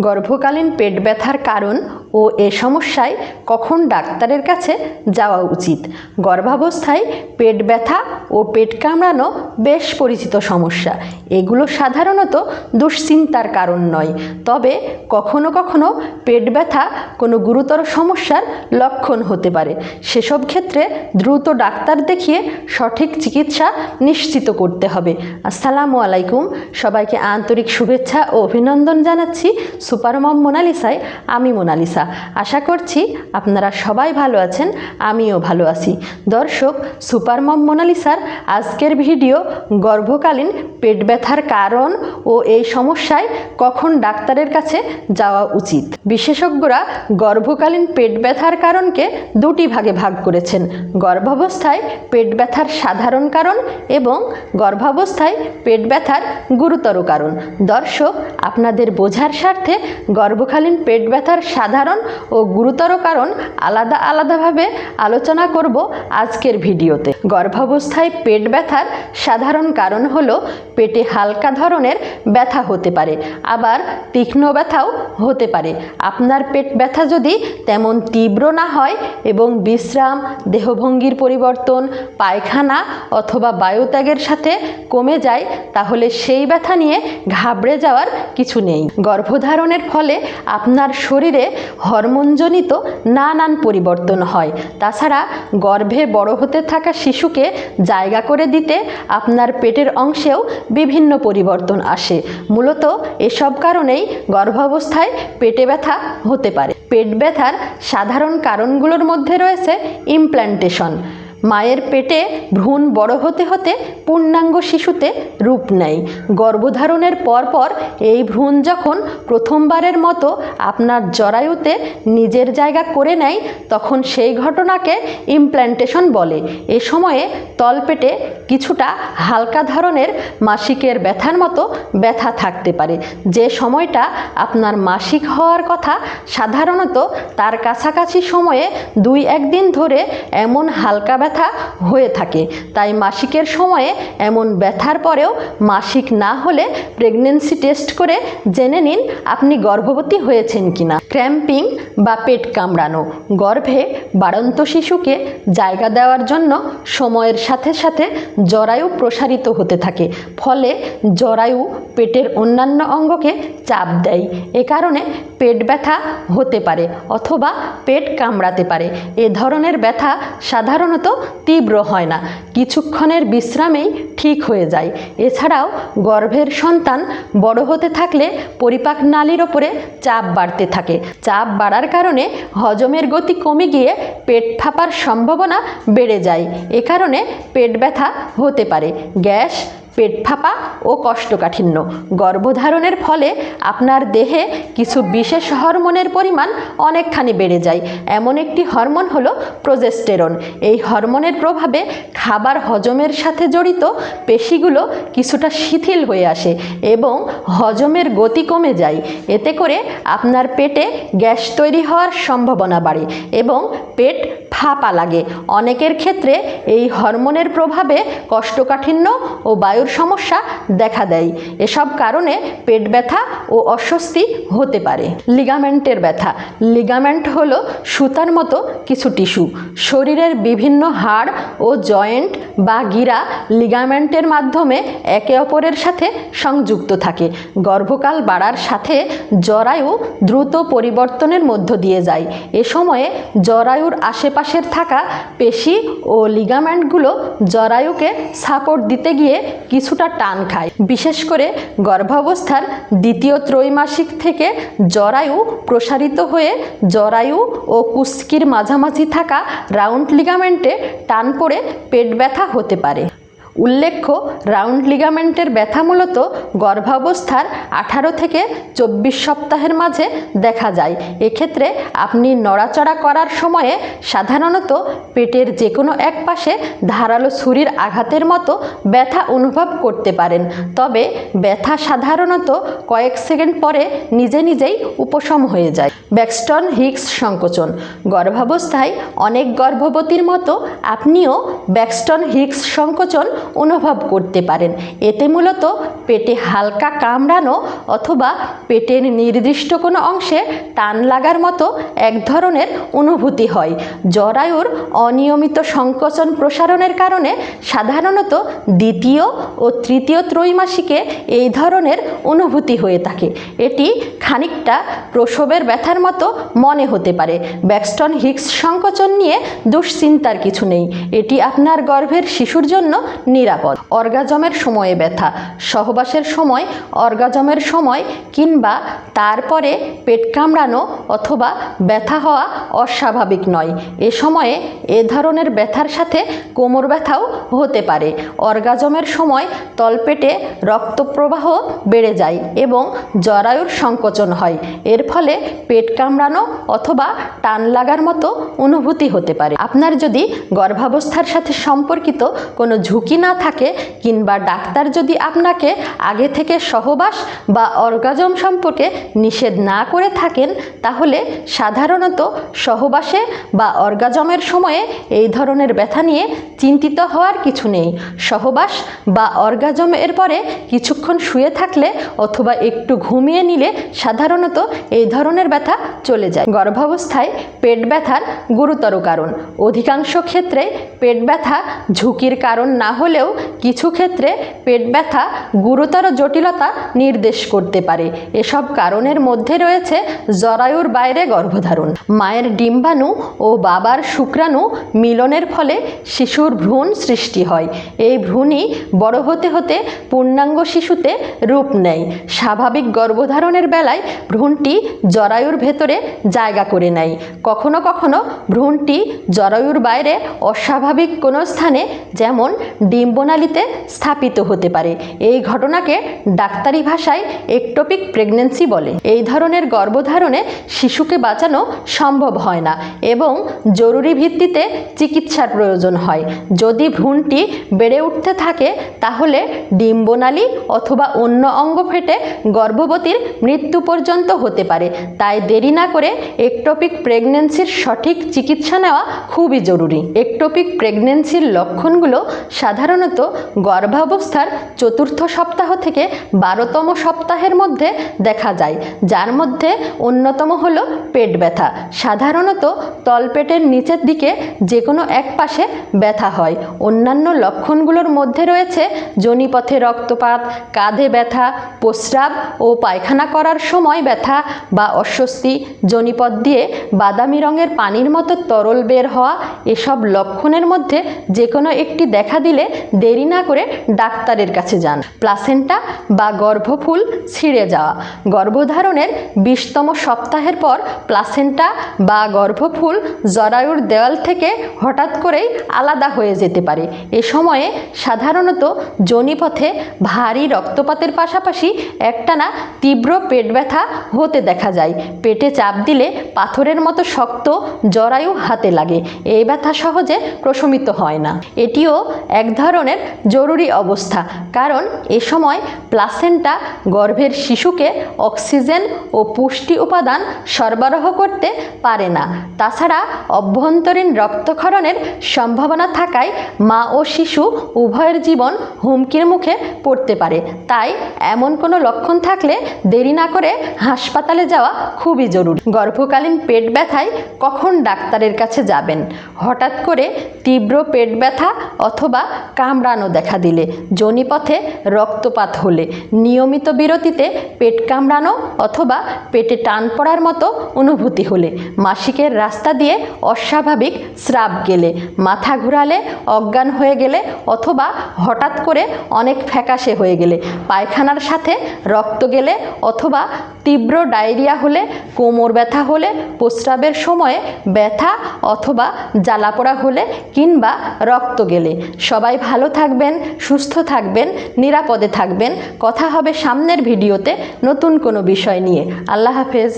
গর্ভকালীন পেট ব্যথার কারণ ও এ সমস্যায় কখন ডাক্তারের কাছে যাওয়া উচিত? গর্ভাবস্থায় পেট ব্যথা ও পেট কামড়ানো বেশ পরিচিত সমস্যা। এগুলো সাধারণত দুশ্চিন্তার কারণ নয়। তবে কখনো কখনো পেট ব্যথা কোনো গুরুতর সমস্যার লক্ষণ হতে পারে। সেসব ক্ষেত্রে দ্রুত ডাক্তার দেখিয়ে সঠিক চিকিৎসা নিশ্চিত করতে হবে। আসসালামু আলাইকুম। সবাইকে আন্তরিক শুভেচ্ছা ও অভিনন্দন জানাচ্ছি সুপার মম মোনালিসায়। আমি মোনালিসা। আশা করছি আপনারা সবাই ভালো আছেন, আমিও ভালো আছি। দর্শক, সুপার মম মোনালিসার আজকের ভিডিও গর্ভকালীন পেট ব্যথার কারণ ও এই সমস্যায় কখন ডাক্তারের কাছে যাওয়া উচিত? বিশেষজ্ঞরা গর্ভকালীন পেট ব্যথার কারণকে দুটি ভাগে ভাগ করেছেন, গর্ভাবস্থায় পেট ব্যথার সাধারণ কারণ এবং গর্ভাবস্থায় পেট ব্যথার গুরুতর কারণ। দর্শক, আপনাদের বোঝার স্বার্থে গর্ভকালীন পেট ব্যথার সাধারণ ও গুরুতর কারণ আলাদা আলাদাভাবে আলোচনা করব আজকের ভিডিওতে। গর্ভাবস্থায় পেট ব্যথার সাধারণ কারণ হলো পেটে হালকা ধরনের ব্যথা হতে পারে। আবার তীক্ষ্ণ ব্যথাও হতে পারে। আপনার পেট ব্যথা যদি তেমন তীব্র না হয় এবং বিশ্রাম, দেহভঙ্গির পরিবর্তন, পায়খানা অথবা বায়ুত্যাগের সাথে কমে যায়, তাহলে সেই ব্যথা নিয়ে ঘাবড়ে যাওয়ার কিছু নেই। গর্ভধারণের ফলে আপনার শরীরে হরমোনজনিত নানান পরিবর্তন হয়। তাছাড়া গর্ভে বড় হতে থাকা শিশুকে জায়গা করে দিতে আপনার পেটের অংশেও বিভিন্ন পরিবর্তন আসে। মূলত এসব কারণেই গর্ভাবস্থায় পেটে ব্যথা হতে পারে। পেট ব্যথার সাধারণ কারণগুলোর মধ্যে রয়েছে ইমপ্ল্যান্টেশন মায়ের পেটে ভ্রূণ বড় হতে হতে পূর্ণাঙ্গ শিশুতে রূপ নেয়। গর্ভধারণের পরপর এই ভ্রূণ যখন প্রথমবারের মতো আপনার জরায়ুতে নিজের জায়গা করে নেয়, তখন সেই ঘটনাকে ইমপ্ল্যান্টেশন বলে। এ সময়ে তলপেটে কিছুটা হালকা ধরনের মাসিকের ব্যথার মতো ব্যথা থাকতে পারে। যে সময়টা আপনার মাসিক হওয়ার কথা, সাধারণত তার কাছাকাছি সময়ে দুই একদিন ধরে এমন হালকা ব্যথা হয়ে থাকে। তাই মাসিকের সময়ে এমন ব্যথার পরেও মাসিক না হলে প্রেগনেন্সি টেস্ট করে জেনে নিন আপনি গর্ভবতী হয়েছেন কিনা। ক্র্যাম্পিং বা পেট কামড়ানো গর্ভে বাড়ন্ত শিশুকে জায়গা দেওয়ার জন্য সময়ের সাথে সাথে জরায়ু প্রসারিত হতে থাকে। ফলে জরায়ু পেটের অন্যান্য অঙ্গকে চাপ দেয়। এ কারণে পেট ব্যথা হতে পারে অথবা পেট কামড়াতে পারে। এ ধরনের ব্যথা সাধারণত তীব্র হয় না। কিছুক্ষণের বিশ্রামেই ঠিক হয়ে যায়। এছাড়াও গর্ভের সন্তান বড় হতে থাকলে পরিপাক নালীর ওপরে চাপ বাড়তে থাকে। চাপ বাড়ার কারণে হজমের গতি কমে গিয়ে পেট ফাঁপার সম্ভাবনা বেড়ে যায়। এ কারণে পেট ব্যথা হতে পারে। গ্যাস পেট ফাঁপা ও কষ্টকাঠিন্য। গর্ভধারণের ফলে আপনার দেহে কিছু বিশেষ হরমোনের পরিমাণ অনেকখানি বেড়ে যায়। এমন একটি হরমোন হলো প্রজেস্টেরন। এই হরমোনের প্রভাবে খাবার হজমের সাথে জড়িত পেশিগুলো কিছুটা শিথিল হয়ে আসে এবং হজমের গতি কমে যায়। এতে করে আপনার পেটে গ্যাস তৈরি হওয়ার সম্ভাবনা বাড়ে এবং পেট ফাঁপা লাগে। অনেকের ক্ষেত্রে এই হরমোনের প্রভাবে কষ্টকাঠিন্য ও বায়ুর সমস্যা দেখা দেয়। এসব কারণে পেট ব্যথা ও অস্বস্তি হতে পারে। লিগামেন্টের ব্যথা। লিগামেন্ট হলো সুতার মতো কিছু টিস্যু। শরীরের বিভিন্ন হাড় ও জয়েন্ট বা গিরা লিগামেন্টের মাধ্যমে একে অপরের সাথে সংযুক্ত থাকে। গর্ভকাল বাড়ার সাথে জরায়ু দ্রুত পরিবর্তনের মধ্য দিয়ে যায়। এ সময়ে জরায়ুর আশেপাশের থাকা পেশি ও লিগামেন্টগুলো জরায়ুকে সাপোর্ট দিতে গিয়ে কিছুটা টান খায়। বিশেষ করে গর্ভাবস্থার দ্বিতীয় ত্রৈমাসিক থেকে জরায়ু প্রসারিত হয়ে জরায়ু ও কুস্কির মাঝামাঝি থাকা রাউন্ড লিগামেন্টে টান পড়ে পেট ব্যথা হতে পারে। উল্লেখ্য, রাউন্ড লিগামেন্টের ব্যথা মূলত গর্ভাবস্থার আঠারো থেকে চব্বিশ সপ্তাহের মাঝে দেখা যায়। এক্ষেত্রে আপনি নড়াচড়া করার সময়ে সাধারণত পেটের যে কোনো এক পাশে ধারালো ছুরির আঘাতের মতো ব্যথা অনুভব করতে পারেন। তবে ব্যথা সাধারণত কয়েক সেকেন্ড পরে নিজে নিজেই উপশম হয়ে যায়। ব্যাক্সটন হিক্স সংকোচন। গর্ভাবস্থায় অনেক গর্ভবতীর মতো আপনিও ব্যাক্সটন হিক্স সংকোচন অনুভব করতে পারেন। এতে মূলত পেটে হালকা কামড়ানো অথবা পেটের নির্দিষ্ট কোনো অংশে টান লাগার মতো এক ধরনের অনুভূতি হয়। জরায়ুর অনিয়মিত সংকোচন প্রসারণের কারণে সাধারণত দ্বিতীয় ও তৃতীয় ত্রৈমাসিকে এই ধরনের অনুভূতি হয়ে থাকে। এটি খানিকটা প্রসবের ব্যথার মতো মনে হতে পারে। ব্যাক্সটন হিক্স সংকোচন নিয়ে দুশ্চিন্তার কিছু নেই। এটি আপনার গর্ভের শিশুর জন্য নিরাপদ। অর্গাজমের সময়ে ব্যথা, সহবাসের সময়, অর্গাজমের সময় কিংবা তারপরে পেট কামড়ানো অথবা ব্যথা হওয়া অস্বাভাবিক নয়। এ সময়ে এ ধরনের ব্যথার সাথে কোমর ব্যথাও হতে পারে। অর্গাজমের সময় তলপেটে রক্তপ্রবাহ বেড়ে যায় এবং জরায়ুর সংকোচন হয়। এর ফলে পেট কামড়ানো অথবা টান লাগার মতো অনুভূতি হতে পারে। আপনার যদি গর্ভাবস্থার সাথে সম্পর্কিত কোনো ঝুঁকি না থাকে কিংবা ডাক্তার যদি আপনাকে আগে থেকে সহবাস বা অর্গাজম সম্পর্কে নিষেধ না করে থাকেন, তাহলে সাধারণত সহবাসে বা অর্গাজমের সময়ে এই ধরনের ব্যথা নিয়ে চিন্তিত হওয়ার কিছু নেই। সহবাস বা অর্গাজম এর পরে কিছুক্ষণ শুয়ে থাকলে অথবা একটু ঘুমিয়ে নিলে সাধারণত এই ধরনের ব্যথা চলে যায়। গর্ভাবস্থায় পেট ব্যথার গুরুতর কারণ। অধিকাংশ ক্ষেত্রে পেট ব্যথা ঝুঁকির কারণ না হলেও কিছু ক্ষেত্রে পেট ব্যথা গুরুতর জটিলতা নির্দেশ করতে পারে। এসব কারণের মধ্যে রয়েছে জরায়ুর বাইরে গর্ভধারণ। মায়ের ডিম্বাণু ও বাবার শুক্রাণু মিলনের ফলে শিশুর ভ্রূণ সৃষ্টি হয়। এই ভ্রূণই বড় হতে হতে পূর্ণাঙ্গ শিশুতে রূপ নেয়। স্বাভাবিক গর্ভধারণের বেলায় ভ্রূণটি জরায়ুর ভেতরে জায়গা করে নেয়। কখনো কখনো ভ্রূণটি জরায়ুর বাইরে অস্বাভাবিক কোনো স্থানে, যেমন ডিম্বনালীতে স্থাপিত হতে পারে। এই ঘটনাকে ডাক্তারি ভাষায় একটোপিক প্রেগনেন্সি বলে। এই ধরনের গর্ভধারণে শিশুকে বাঁচানো সম্ভব হয় না এবং জরুরি ভিত্তিতে চিকিৎসার প্রয়োজন হয়। যদি ভ্রূণটি বেড়ে উঠতে থাকে, তাহলে ডিম্বনালী অথবা অন্য অঙ্গ ফেটে গর্ভবতীর মৃত্যু পর্যন্ত হতে পারে। তাই দেরি না করে একটোপিক প্রেগনেন্সির সঠিক চিকিৎসা নেওয়া খুবই জরুরি। একটোপিক প্রেগনেন্সির লক্ষণগুলো সাধারণত গর্ভাবস্থার চতুর্থ সপ্তাহ থেকে বারোতম সপ্তাহের মধ্যে দেখা যায়, যার মধ্যে অন্যতম হল পেট ব্যথা। সাধারণত তলপেটের নিচের দিকে যে কোনো এক পাশে ব্যথা হয়। অন্যান্য লক্ষণগুলোর মধ্যে রয়েছে যোনিপথে রক্তপাত, কাঁধে ব্যথা, প্রস্রাব ও পায়খানা করার সময় ব্যথা বা অস্বস্তি যোনিপথ দিয়ে বাদামি রঙের পানির মতো তরল বের হওয়া এসব লক্ষণের মধ্যে যে কোনো একটি দেখা দিলে দেরি না করে ডাক্তারের কাছে যান। প্লাসেন্টা বা গর্ভফুল ছিঁড়ে যাওয়া। গর্ভধারণের বিশতম সপ্তাহের পর প্লাসেন্টা বা গর্ভফুল জরায়ুর দেওয়াল থেকে হঠাৎ করেই আলাদা হয়ে যেতে পারে। এ সময়ে সাধারণত যোনিপথে ভারী রক্তপাতের পাশাপাশি একটানা তীব্র পেট ব্যথা হতে দেখা যায়। পেটে চাপ দিলে পাথরের মতো শক্ত জরায়ু হাতে লাগে। এই ব্যথা সহজে প্রশমিত হয় না। এটিও এক ধরনের জরুরি অবস্থা। কারণ এ সময় প্লাসেন্টা গর্ভের শিশুকে অক্সিজেন ও পুষ্টি উপাদান সরবরাহ করতে পারে না। তাছাড়া অভ্যন্তরীণ রক্তক্ষরণের সম্ভাবনা থাকায় মা ও শিশু উভয়ের জীবন হুমকির মুখে পড়তে পারে। তাই এমন কোনো লক্ষণ থাকলে দেরি না করে হাসপাতালে যাওয়া খুবই জরুরি। গর্ভকালীন পেট ব্যথায় কখন ডাক্তারের কাছে যাবেন? হঠাৎ করে তীব্র পেট ব্যথা অথবা কামড়ানো দেখা দিলে। যোনিপথে রক্তপাত হলে। নিয়মিত বিরতিতে পেট কামড়ানো অথবা পেটে টান পড়ার মতো অনুভূতি হলে। মাসিকের রাস্তা দিয়ে অস্বাভাবিক স্রাব গেলে। মাথা ঘুরালে অজ্ঞান হয়ে গেলে অথবা হঠাৎ করে অনেক ফ্যাকাশে হয়ে গেলে। পায়খানার সাথে রক্ত গেলে অথবা তীব্র ডায়রিয়া হলে, কোমর ব্যথা হলে, প্রস্রাবের সময়ে ব্যথা অথবা জ্বালাপোড়া হলে কিংবা রক্ত গেলে। সবাই ভালো থাকবেন, সুস্থ থাকবেন, নিরাপদে থাকবেন। কথা হবে সামনের ভিডিওতে নতুন কোনো বিষয় নিয়ে। আল্লাহ হাফেজ।